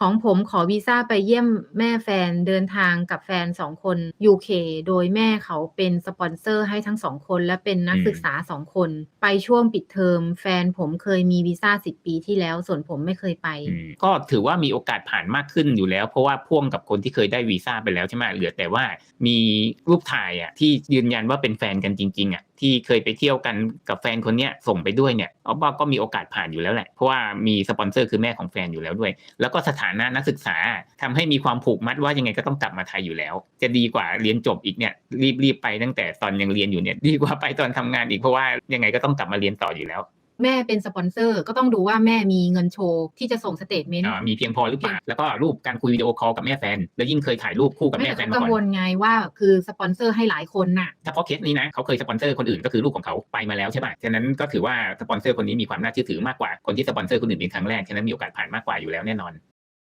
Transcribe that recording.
ของผมขอวีซ่าไปเยี่ยมแม่แฟนเดินทางกับแฟนสองคน UK โดยแม่เขาเป็นสปอนเซอร์ให้ทั้งสองคนและเป็นนักศึกษาสองคน ไปช่วงปิดเทอมแฟนผมเคยมีวีซ่าสิบปีที่แล้วส่วนผมไม่เคยไป ก็ถือว่ามีโอกาสผ่านมากขึ้นอยู่แล้ว เพราะว่าพ่วงกับคนที่เคยได้วีซ่าไปแล้วใช่ไหมเหลือแต่ว่ามีรูปถ่ายอะที่ยืนยันว่าเป็นแฟนกันจริงๆอะที่เคยไปเที่ยวกันกับแฟนคนเนี้ยส่งไปด้วยเนี่ยเอาว่าก็มีโอกาสผ่านอยู่แล้วแหละเพราะว่ามีสปอนเซอร์คือแม่ของแฟนอยู่แล้วด้วย แล้วก็สถานะนักศึกษาทำให้มีความผูกมัดว่ายังไงก็ต้องกลับมาไทยอยู่แล้ว จะดีกว่าเรียนจบอีกเนี่ยรีบรีบไปตั้งแต่ตอนยังเรียนอยู่เนี่ยดีกว่าไปตอนทำงานอีกเพราะว่ายังไงก็ต้องกลับมาเรียนต่ออยู่แล้ว แม่เป็นสปอนเซอร์ก็ต้องดูว่าแม่มีเงินโชว์ที่จะส่งสเตทเมนต์อ่ามีเพียงพอหรือเปล่าแล้วก็รูปการคุยวิดีโอคอลกับแม่แฟน แล้วยิ่งเคยถ่ายรูปคู่กับไม่แม่แต่แฟนเขามากังก่อนวลไงว่าคือสปอนเซอร์ให้หลายคนน่ะถ้าเพราะเคสนี้นะเขาเคยสปอนเซอร์คนอื่นก็คือลูกของเขาไปมาแล้วใช่ป่ะฉะนั้นก็ถือว่าสปอนเซอร์คนนี้มีความน่าเชื่อถือมากกว่าคนที่สปอนเซอร์คนอื่นเป็นครั้งแรกฉะนั้นมีโอกาสผ่านมากกว่าอยู่แล้วแน่นอน